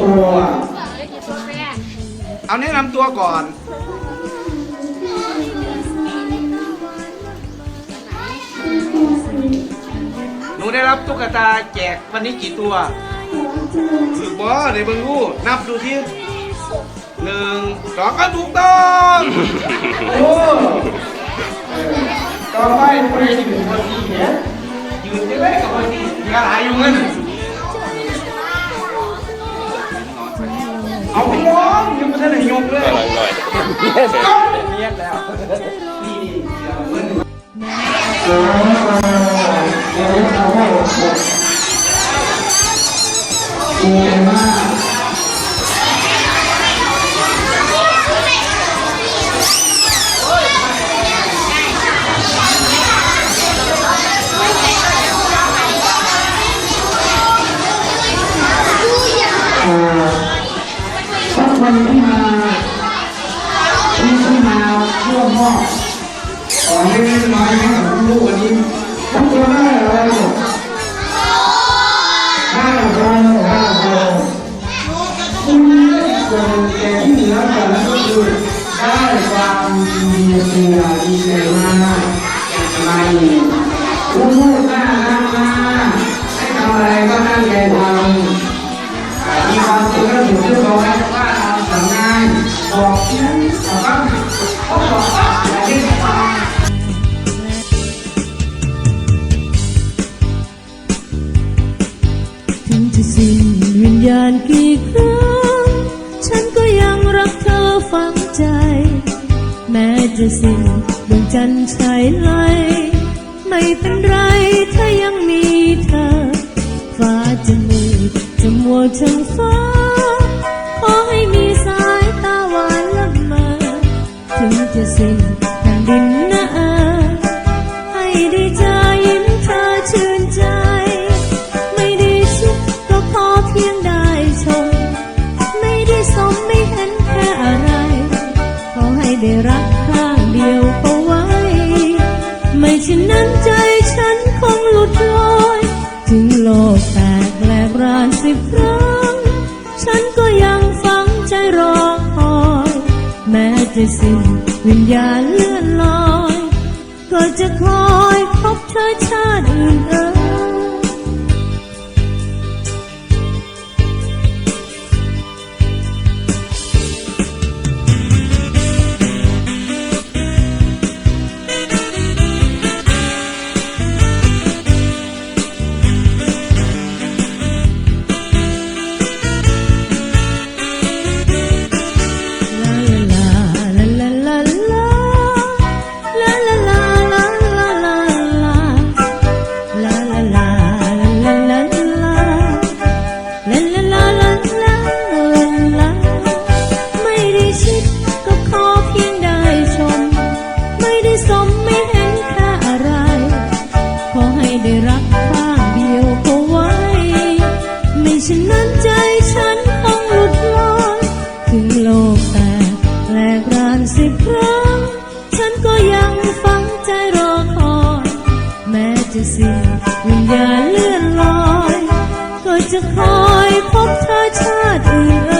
ตัว เอาแนะนำตัวก่อน หนูได้รับตุ๊กตาแจกวันนี้กี่ตัวถือบอสในเบิ้งรูนับดูที่หนึ่งสองก็ถูกต้องโอ้ต่อไปคนที่นึ่งคนที่เนี่ยยืนได้ไหมกับคนที่กัะหายอยู่เงิน เอาไปร้องยังไม่ทันได้ยกเลยอร่อยอร่อยเนียนแล้วนี่นี่เอาเงินทุก ความดีเสียดีใจมากไม่คุณพูดน่ารักมากให้ทำอะไรก็ตั้งใจทำมีความสุขและอยู่ที่เราได้ว่าเราทำงานบอกนั้นบอกว่าบอกว่าอย่าเล่นถึงจะสิ้นวิญญาณกี่ครั้ง แม้จะสิ้นดวงจันทร์ฉายไลไม่เป็นไรถ้ายังมีเธอ ฟ้าจะมืดจะมัวทั้งฟ้า ขอให้มีสายตาหวานละเมอถึงจะสิ้น ได้รักข้างเดียวก็ไว้ ไม่เช่นนั้นใจฉันคงหลุดลอยถึงโลกแตกแหลกรานสิบครั้ง ฉันก็ยังฝังใจรอคอย แม้จะสิ้นวิญญาณเลื่อนลอย ก็จะคอยพบเธอชาติอื่นเอ่ย สิบครั้ง ฉันก็ยังฝังใจรอคอยแม้จะสิ้นวิญญาณเลื่อนลอย ก็จะคอยพบเธอชาติอื่น